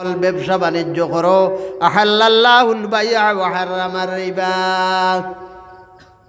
ব্যবসা বাণিজ্য করো। আহাল্লাহুল বাইয়া ওয়াহারামার রিবা।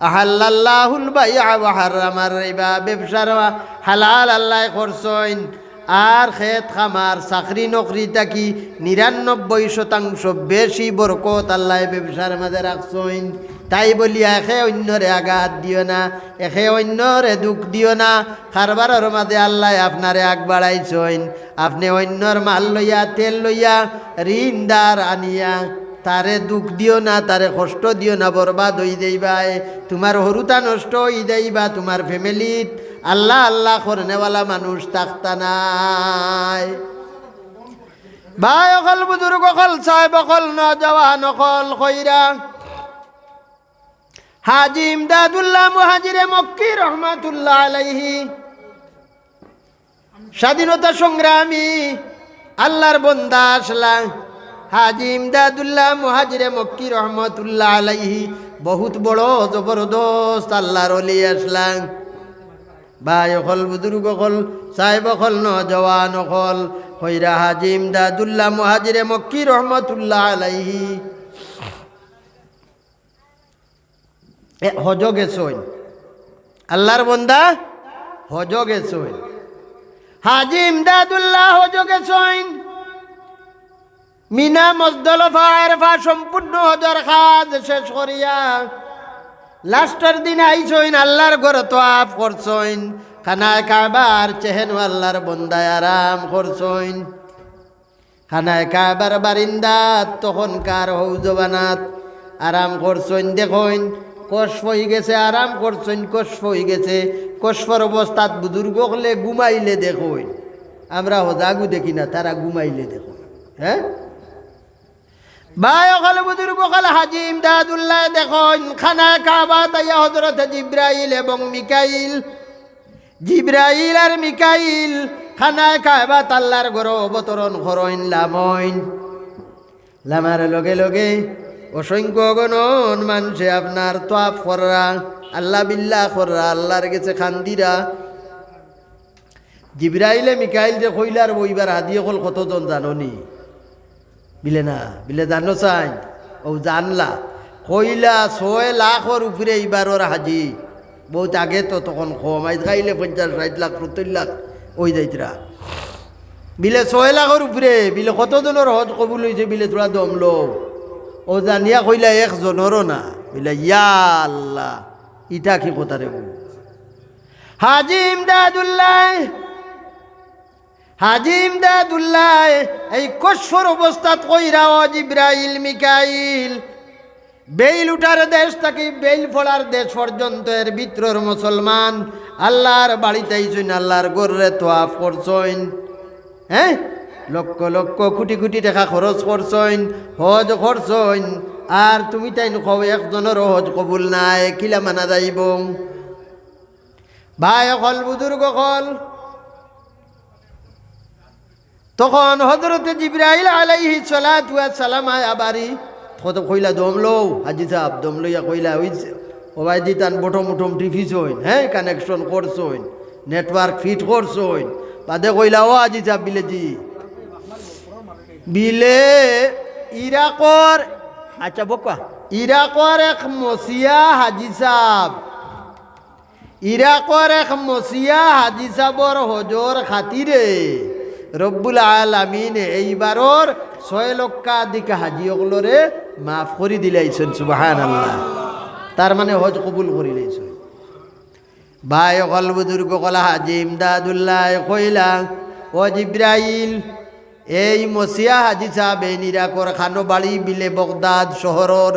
আহাল্লাহুল বাইয়া ওয়াহারামার রিবা। ব্যবসার হালাল আল্লাহ করছইন আর খেত খামার, চাকরি নকরি থাকি নিরানব্বই শতাংশ বেশি বরকত আল্লাহ ব্যবসার মাঝে রাখছইন তাই বলি, একে অন্যরে আঘাত দিও না, একে অন্যরে দুঃখ দিও না। কারবারের মাঝে আল্লাহ আপনারে আগ বাড়াইছইন আপনি অন্যর মাল লইয়া, তেল লইয়া ঋণদার আনিয়া তারে দুঃখ দিও না, তারে কষ্ট দিও না, বরবাদ হই দেইবাই তোমার হরুতা নষ্ট হই দেইবা তোমার ফ্যামিলিত আল্লাহ আল্লাহ করনেওয়ালা মানুষ থাকতা নাই। ভাই, অকল বুজুর্গ অকল সাহেব অকল নজওয়ান অকল কইরা হাজি ইমদাদুল্লাহ মুহাজিরে মক্কি রহমাতুল্লাহ আলাইহি। স্বাধীনতা সংগ্রামী আল্লাহর বন্দা আসলা হাজি ইমদাদুল্লাহ মুহাজিরে মক্কি রহমতুল্লাহ আলাইহি। বহুত বড় জবরদস্ত আল্লাহর অলি আসলাম। ভাই অকল, বুজুর্গ অকল, সাহেব অকল নজওয়ান অকল কইরা হাজি ইমদাদুল্লাহ মুহাজিরে মক্কি রহমতুল্লাহ আলাইহি। হজ গেছইন আল্লাহর বন্দা হজ গেছইন হাজি ইমদাদুল্লাহ হজ গেছইন মিনা মজদলফা আরফা সম্পূর্ণ হজর খাজ শেষ করিয়া লাস্টের দিন আইসইন আল্লাহর ঘর তো আপ করছইন খানায় কাবার চেহেন আল্লাহর বন্দায় আরাম করছইন খানায় কাবার বারিন্দাত তখনকার হৌজবানাত আরাম করছইন দেখইন কষ হয়ে গেছে, আরাম করছইন কষ হয়ে গেছে। কষফর অবস্থাত বুজুর্গ হলে ঘুমাইলে দেখইন আমরা হজাগু দেখি না, তারা ঘুমাইলে দেখো হ্যাঁ? ভাই, অকাল বুজুর্গ, অকাল হাজি ইমদাদুল্লাহ দেখুন। খানা কাবা তাইয়া হজরত জিব্রাইল এবং মিকাইল। জিব্রাইল আর মিকাইল খানায় কাবা তাল্লার গর অবতরণ করইন লামইন। লামার লগে লগে অসংখ্য গণন মানুষে আপনার তোয়াফ কররা আল্লাহ বিল্লাহ কররা আল্লাহর গেছে খান্দিরা। জিব্রাইলে, মিকাইল যে কইলার বইবার হাদি অকল কতজন জাননি? বিলে না, বিলে জানো চাই? ও জানলা। কইলা ছয় লাখর উপরে এইবার ওর হাজি। বহুত আগে তো তখন কম আজ খাইলে পঞ্চাশ ষাট লাখ সত্তর লাখ ওই যাইতরা বিলে ছয় লাখর উপরে, বিলে কতজনের হজ কবুল হয়েছে বিলে তোরা দম লো ও জানিয়া কইলা একজনেরও না। বিলে ইয়া আল্লাহ, ইটা কি কথা রে হাজি ইমদাদুল্লাহ হাজিম দাদুল্লাহ এই কসফর অবস্থাত কইরা অজ ইব্রাহিল মিকাইল, বেইল উঠার দেশ থাকি বেইল ফলার দেশ পর্যন্ত এর ভিতর মুসলমান আল্লাহর বাড়িতে আইসইন, আল্লাহর গর্রে তোয়াফ করছইন হ্যাঁ? লক্ষ লক্ষ কোটি কোটি টাকা খরচ করছইন হজ করছইন আর তুমি তাই নকও একজনের হজ কবুল নাই, কিলা মানা যাইব? ভাই অকল বুজুর্গ অকল। তখন হজরতে জিব্রাইল আলাইহি সালাতু সালাম আবারি কত কইলা দমলো হাজি সাহেব দম লইয়া কইলা ওই ওবাই দিতান বটম উঠম টিফিস হইন হ্যাঁ কানেকশন করছইন নেটওয়ার্ক ফিট করছইন বাদে কইলা ও সাহেব বিলে জি বিলে ইরাকর আচ্ছা বকা ইরাকর এক মসিয়া হাজি সাহেব। ইরাকর এক মসিয়া হাজি সাহেবর হজর খাতিরে রব্বুল আলামিন এইবারর ছয় লক্ষাধিক হাজিসকলরে মাফ করে দিলাইছেন সুবাহান আল্লাহ তার মানে হজ কবুল করে লাইছেন ভাই অকল বুজুর্গ কলা হাজি ইমদাদুল্লাহ কইলা ও জিব্রাইল এই মসিয়া হাজি সাহেব নিরাকর খানো বাড়ি বিলে বগদাদ শহরর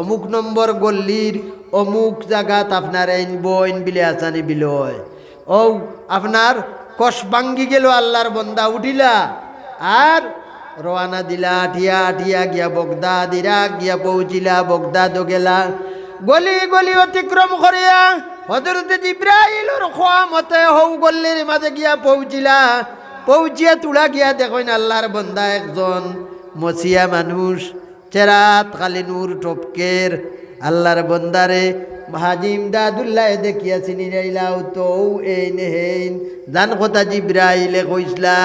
অমুক নম্বর গল্লির অমুক জায়গাত আপনার আইন বইন বিলে আসানি বিলয় ও আপনার কষ ভাঙ্গি গেল, আল্লাহর বন্দা উঠিলা। আর রওয়ানা দিলা আঠিয়া আঠিয়া গিয়া বগদাদ ইরাক গিয়া পৌঁছিলা বগদাদ গেলা। গলি গলি অতিক্রম করিয়া হজরতে জিব্রাইলর খোয়া মতে হৌ গল্লির মাঝে গিয়া পৌঁছিলা। পৌঁছিয়া তুলা গিয়া দেখেন আল্লাহর বন্দা একজন। মসিয়া মানুষ, চেরাত কালি নূর টপকের। আল্লাহর বন্দারে হাজিম দাদুল্লাহ দেখিয়া চিনি তো এই নেহেইন। জান কথা জিব্রাইলে কইসলা,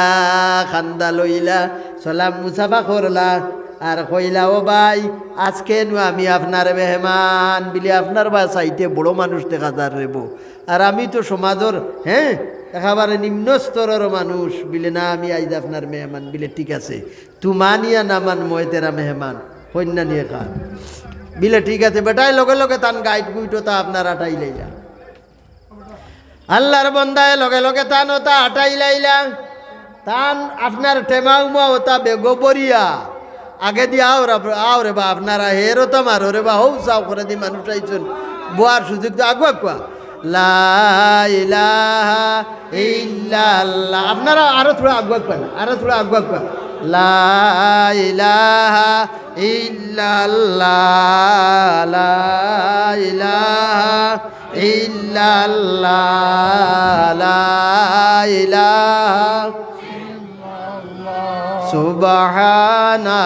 খান্দা লইলা, সলাম মুসাফা করলা। আর কইলা, ও ভাই, আজকে নু আমি আপনার মেহমান, বিলি আপনার বা সাইতে বড় মানুষ দেখা যার রেব। আর আমি তো সমাজর হ্যাঁ একেবারে নিম্ন স্তরের মানুষ, বিলে না আমি আইজ আপনার মেহমান, বিলে ঠিক আছে। তু মানিয়া না মান মই তেরা মেহমান কন্যা নিয়ে খান বিলে ঠিক আছে, বেটাই লগে লগে তান গাইড গুইটো তা আপনার আটাই লাইলা। আল্লাহর বন্দায় লগে লগে তান ওটা আটাই লাইলা। তান আপনার টেমা উমা ওটা বেগোবরিয়া আগে দিয়ে আও আও রে বা আপনারা হেরো তো মারো রে বা হৌ চাও করে দি মানুষ আইছুন বোয়ার সুযোগ আগুয়া কুয়া আপনারা আরও থোড়া আগুয়া কুয়া আরও থোড়া আগুয়া কুয়া লা ইলাহা ইল্লাল্লাহ, লা ইলাহা ইল্লাল্লাহ, লা ইলাহা সুবহানাল্লাহ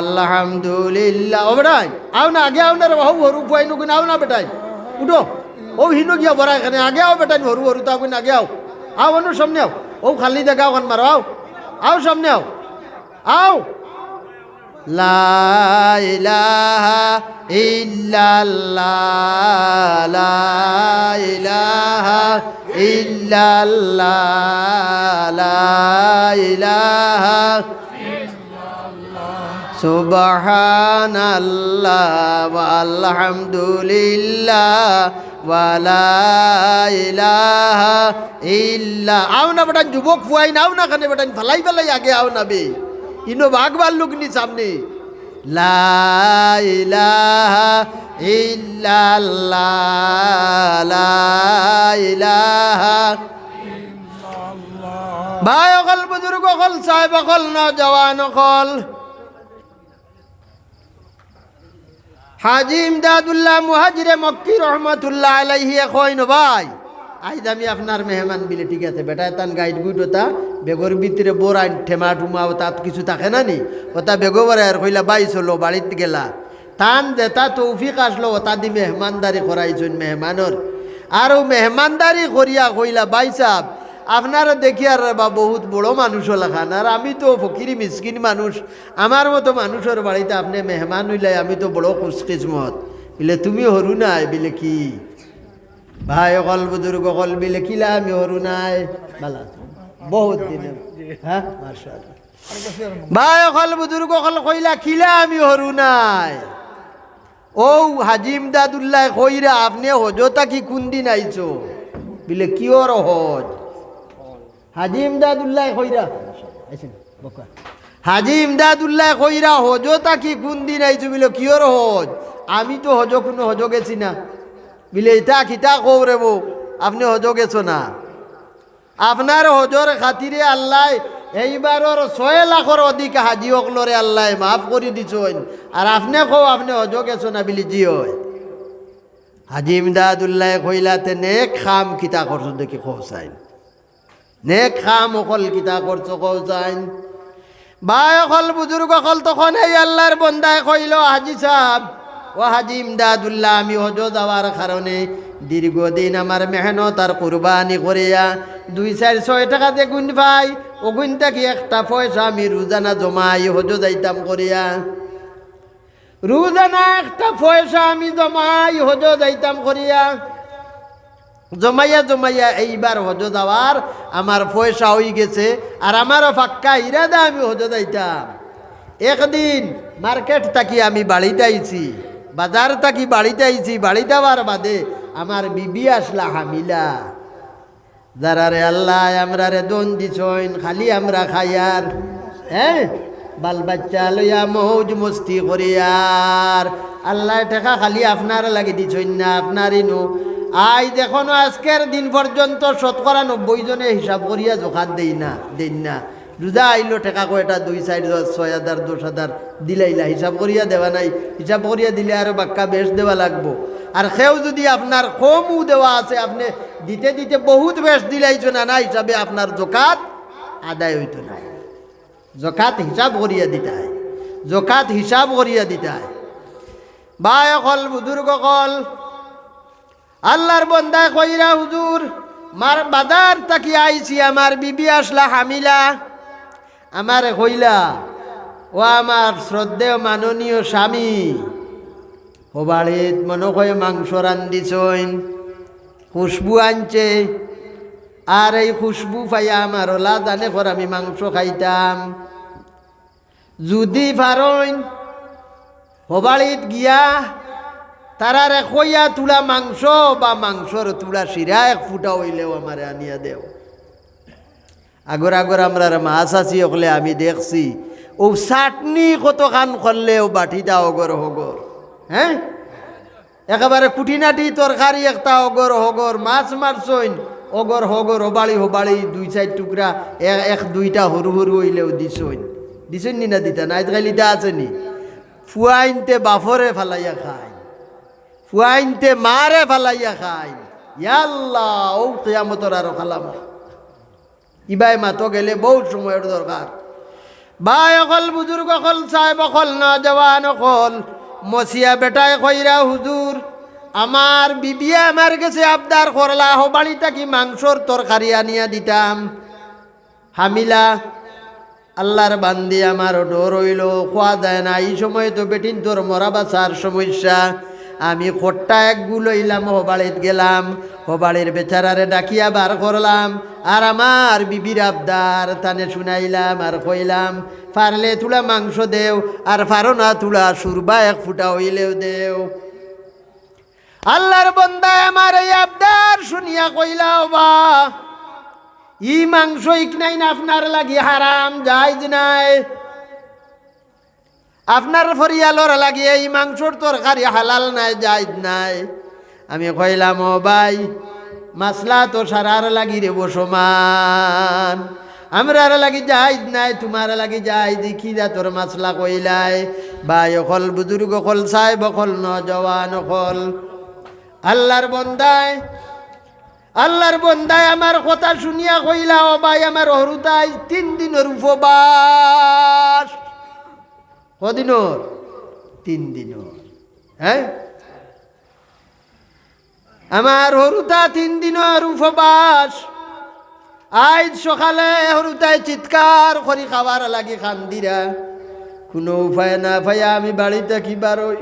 আলহামদুলিল্লাহ ও বেটাই, আও না, আগে আও না রে হৌ হরু নুকুন আও না, বেটাই। উঠো। ও হিনো গিয়া বড়া এখানে। আগে আও বেটাই হরু হরু তা আগুন আগে আও। আও অনু সামনে আও। ও খালি দেখা ওখান মারো, আও। আও সামনে আও। আও। লা ইলাহা ইল্লাল্লাহ, লা ইলাহা আও না যুবক ফুয়াই নাও না খানে বেটা, ফালাই ফালাই আগে আও না বে। ইনো বাঘ ভাল্লুক নি সামনে। লা ভাই, অকল বুজুর্গ অকল সাহেব অকল নজওয়ান অকল। হাজি ইমদাদুল্লাহ মুহাজিরে মক্কি রহমতুল্লাহ আলাইহি কইন ভাই। আইজ আমি আপনার মেহমান বিলে, ঠিক আছে, বেটা, তান গাইড গুইড ওটা বেগর ভিতরে বোরাইন ঠেমা ঠুমা তাত কিছু থাকে না নি? ওটা বেগো আর কইলা বাই চলো, বাড়িতে গেলা। তান দেতা তৌফিক আসলো ওটা দি মেহমানদারি করাইছেন মেহমানর। আর মেহমানদারি করিয়া কইলা বাই সাহ আপনারা দেখি আর বা বহুত বড় মানুষ লেখান আর আমি তো ফকিরি মিসকিন মানুষ। আমার মতো মানুষের বাড়িতে আপনি মেহমান হইলে আমি তো বড় খুশকিসমত। বিলে, তুমি হরু নাই? বিলে, কি? ভাই, অকল বুজুর্গ অকল। বিলে কিলা আমি হরু নাই? বহুত দিন। হ্যাঁ? মার্শাল ভাই, অকল বুজুর্গ অকল কইলা কিলা আমি হরু নাই? ও হাজিম দাদুল্লাহ কইরা আপনি হজতা কি কোন দিন আইছো? বিলে, কিয়র হজ? হাজি ইমদাদুল্লাহ কইরা আইছেন বকা হাজি ইমদাদুল্লাহ কইরা হজতা কি কোন দিন আইছো বিলে কিয়র হজ? আমি তো হজ কোনো হজ গেছি না। বিলে ইটা খিতা কৌরে বউ আপনি হজ গেছো না। আপনার হজর খাতিরে আল্লাহ এইবারর ছয় লাখর অধিক হাজি অকলরে আল্লাহ মাফ করে দিছন। আর আপনি কও, আপনি হজ গেছো না বিলি জি হয়। হাজি ইমদাদুল্লাহ কইলাতে নেক খাম খিতা করছ দেখি কৌসাইন নেক খাম অকল কিতা করছ কৌসাইন বাই অকল বুজুর্গ অকল তখন এই আল্লাহর বন্দায় কইল, হাজি সাহ ও হাজি ইমদাদুল্লাহ, আমি হজ যাওয়ার কারণে দীর্ঘদিন আমার মেহনত আর কুরবানি করিয়া দুই চার ছয় টাকা দিয়ে গুণ পাই ও গুণ থাকি একটা পয়সা আমি রোজানা জমাই হজ যাইতাম করিয়া রোজানা একটা পয়সা আমি জমাই হজ যাইতাম করিয়া জমাইয়া জমাইয়া এইবার হজ যাওয়ার আমার পয়সা হয়ে গেছে, আর আমারও ফাক্কা ইরাদা আমি হজ যাইতাম একদিন মার্কেট থাকি আমি বাড়িতে আইছি, বাজার থাকি বাড়িতে আইছি, বাড়ি যাওয়ার বাদে আমার বিবি আসলা হামিলা। যারা রে আল্লাহ, আমরা রে দন দিছইন, খালি আমরা খাইয়ার হ্যাঁ? বাল বাচ্চা লইয়া মৌজ মস্তি করিয়ার আল্লাহ টেকা খালি আপনার লাগি দিছইন না, আপনারই নো। আই দেখনো আজকের দিন পর্যন্ত শতকরা নব্বই জনে হিসাব করিয়া জোখাত দেই না দেই না। রোজা আইলো টেকা কয়টা? দুই, চার ছয় হাজার, দশ হাজার দিলাইলা। হিসাব করিয়া দেওয়া নাই। হিসাব করিয়া দিলে আরও বাক্কা বেশ দেওয়া লাগবো। আর সেও যদি আপনার কমও দেওয়া আছে, আপনি দিতে দিতে বহুত বেশ দিলাইছো না না হিসাবে আপনার জোকাত আদায় হইতো না। জকাত হিসাব করিয়া দিতে হয়। জকাত হিসাব করিয়া দিতে হয়। বায় কল বুজুর্গ কল আল্লাহর বন্দা কইরা, হুজুর, মার বাজার তাকি আইছি, আমার বিবি আসলা হামিলা, আমার কইলা ও আমার শ্রদ্ধেয় মাননীয় স্বামী ও বাড়িত মনে কয়ে মাংস রান্দিছইন খুশবু আনছে, আর এই খুশবু পাইয়া আমার ওলা জানে কর আমি মাংস খাইতাম। যদি পারইন, হবাড়িত গিয়া তারার কইয়া তুলা মাংস বা মাংসর তুলা শিরা এক ফুটা হইলেও আমারে আনিয়া দেও। আগর আগর আমরা মাছ আছি ওকলে আমি দেখছি, ও চাটনি কত কান করলে ও বাটিটা অগর হগর হ্যাঁ একেবারে কুটিনাটি তরকারি একটা অগর হগর মাছ মারছইন অগর হগর হবাড়ি হবাড়ি দুই চার টুকরা এক দুইটা সরু সরু হইলেও দিছইন দিছইন নি না দিতা না আজকাল ইটা আছে নি? ফুয়াইনতে বাফরে ফালাইয়া খায়। ফুয়াইনতে মারে ফালাইয়া খাই ইয়াল্লাহ ও কেয়ামতর আরও খালাম। ইবাই মাতো গেলে বহুত সময়ের দরকার। ভাই অকল, বুজুর্গ অকল, সাহেব অকল না, জওয়ান অকল। মসিয়া বেটায় কইরা হুজুর। আমার বিবিয়া আমার কাছে আবদার করলা হো বাড়িটা কি মাংসর তরকারি আনিয়া দিতাম। হামিলা, আল্লাহর বান্দি, আমার ডর হইল, খোয়া যায় না। এই সময় তো বেটিন তোর মরা বাসার সমস্যা। আমি খোট্টা এক গুল হইলাম হবাড়িত গেলাম। হবাড়ির বেচারারে ডাকিয়া বার করলাম। আর আমার বিবির আবদার তানে শুনাইলাম আর কইলাম পারলে তুলা মাংস দেও, আর পারো না তুলা সুরবা এক ফুটা হইলেও দেও। আল্লাহর বন্দায় আমার এই আবদার শুনিয়া কইলাও বা ই মাংস ইকনাই না আপনার লাগি হারাম যাইজ নাই। আপনার ফরিয়ালর লাগি এই মাংসর তরকারি হালাল নাই যাইজ নাই। আমি কইলাম, ও ভাই মাসলা তো সারার লাগি রে সমান আমরার লাগি যাইজ নাই, তোমার লাগি যাই দেখি যা তোর মাসলা কইলাই। ভাই, অকল বুজুর্গ অকল সাহেব অকল নজওয়ান অকল। আল্লাহর বন্দায় আল্লাহর বন্দায় আমার কথা শুনিয়া কইলা, ও ভাই, আমার হরুতাই তিন দিনের উপবাস। কদিনর? তিন দিনর। হ্যাঁ? আমার হরুতা তিন দিনের উপবাস। আজ সকালে হরুতায় চিৎকার করি খাবার লাগি খান্দিরা। কোনো উপায় না পাইয়া আমি বাড়িতে কি বারই?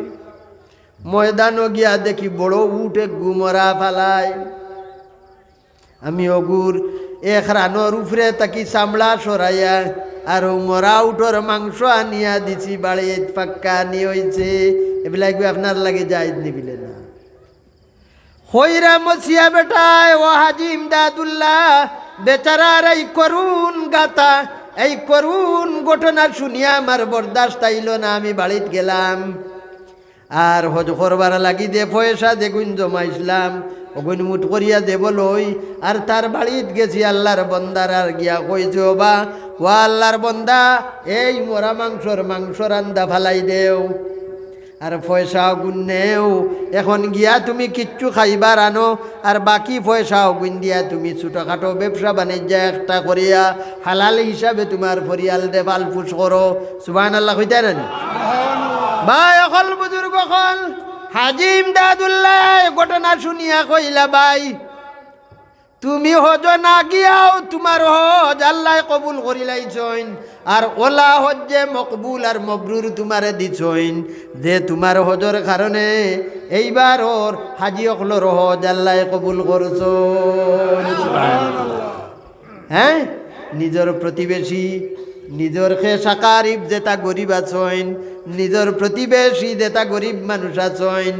ময়দানও গিয়া দেখি বড় উঠে গুমরা ফালায় আমি অগুর এক রানোর উপরে তাকি চামড়া সরাইয়া আর মরা উঠোর মাংস আনিয়া দিছি বাড়িত পাক্কা আনি হয়েছে এবিলাক আপনার লাগে যাই নিবিলে না হইরা মসিয়া বেটায় ও হাজিম দাদুল্লাহ বেচারার এই করুন গাতা এই করুন ঘটনা শুনিয়া আমার বরদাস্ত আইল না আমি বাড়িত গেলাম আর হজ করবার লাগি দে পয়সা দেখুন জমাইছিলাম অগুন মুঠ করিয়া দেব লই আর তার বাড়িত গেছি আল্লাহর বন্দার আর গিয়া কইছে বা ও আল্লাহর বন্দা, এই মরা মাংসর মাংস রান্দা ফালাই দেও। আর পয়সা গুণ নেও। এখন গিয়া তুমি কিচ্ছু খাইবার আনো, আর বাকি পয়সা গুণ দিয়া তুমি ছোটোখাটো ব্যবসা বাণিজ্য একটা করিয়া হালাল হিসাবে তোমার পরিয়াল দে ফালফুস করো। সুবাহ আল্লাহ হইতে না? ভাই, অকল বুজুর্গ অকল। হাজিম দাদুল্লাহ ঘটনা শুনিয়া কইলা ভাই তুমি হজ না গিয়াও, তোমার হজ আল্লাহ কবুল করিলাইছইন আর ওলা হজ্জে মকবুল আর মবরুর তোমারে দিছইন যে তোমার হজর কারণে এইবার ওর হাজি অকলর হজ আল্লাহ কবুল করছ। হ্যাঁ? নিজের প্রতিবেশী, নিজের খে সাকারিব যেটা গরিব আছইন নিজের প্রতিবেশী যেটা গরিব মানুষ আছইন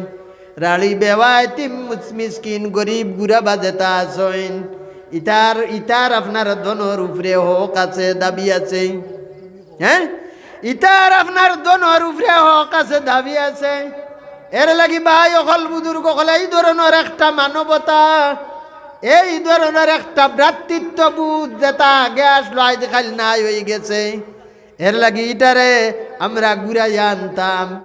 রাড়ি বেওয়ায় তিম মিসকিন গরিব গুড়াবা যেটা আছইন ইতার ইতার আপনার দনর উপরে হক আছে, দাবি আছে। হ্যাঁ? ইতার আপনার দনর উপরে হক আছে, দাবি আছে। এর লাগি ভাই অকল বুজুর্গ অকল এই ধরনের একটা মানবতা। এই ধরনের একটা ভ্রাতৃত্ববোধ যেটা আগে আসলো, আজ খালি নাই হয়ে গেছে। এর লাগি ইটারে আমরা ঘুরাইয়া আনতাম।